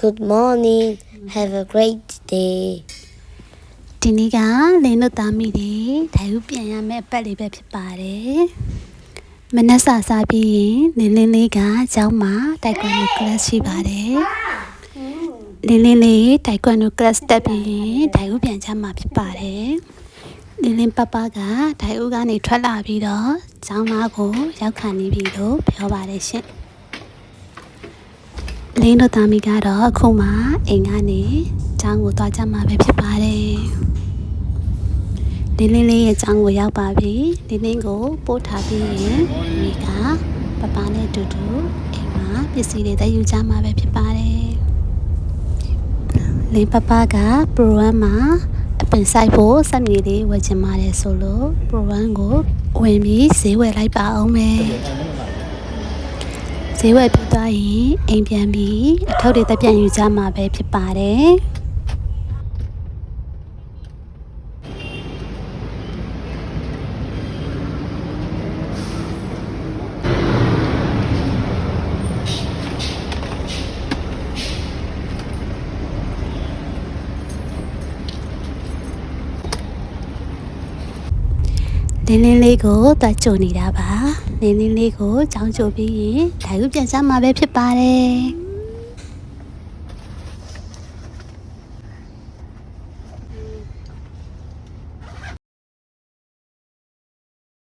Good morning. Have a great day. ဒီနေ့ကလင်းတို့သားမိတွေဓာတ်ဥပြန်ရမယ့်အပတ်လေးပဲဖြစ်ပါတယ်မနက်စာစားပြီးရင်လင်းလင်းလေးကကျောင်းမှာတိုက်ကွန်ဒို class ရှိပါတယ်လင်းလင်းလေးတိုက်ကွန်ဒို class တက်ပြီးရင်ဓာတ်ဥပြန်ချမှာဖြစ်ပါတယ်လင်းလင်းပပကဓာတ်ဥကနေထွက်လာပြီးတော့ကျောင်းသားကိုရောက်ခံနေပြီလို့ပြောပါတယ်ရှင် လင်းတို့သားမိကတော့အခုမှအိမ်ကနေကျောင်းကိုသွားကြမှာပဲဖြစ်ပါတယ်လင်းလင်းလေးရဲ့အကြောင်းကိုရောက်ပါပြီလင်းလင်းကိုပို့ထားပြီးရင်မိကပပနဲ့အတူတူအိမ်မှာပစ္စည်းတွေတည်ယူကြမှာပဲဖြစ်ပါတယ်လင်းပပက program မှာအပင်ဆိုင်ဖို့စက်မြေလေးဝယ်ချင်ပါတယ်ဆိုလို့ program ကိုဝင်ပြီးဈေးဝယ်လိုက်ပါအောင်မယ် ဈေးဝယ်ပြီးသွားရင်အိမ်ပြန်ပြီးအထုပ်တွေတက်ပြန်ယူကြမှာပဲဖြစ်ပါတယ်လင်းလင်းလေးကိုတွတ်ကြုံနေတာပါ လင်းလင်းလေးကိုကြောင်းကြိုပြီးရင်ဓာတ်ဥပြန်စားမှာပဲဖြစ်ပါတယ်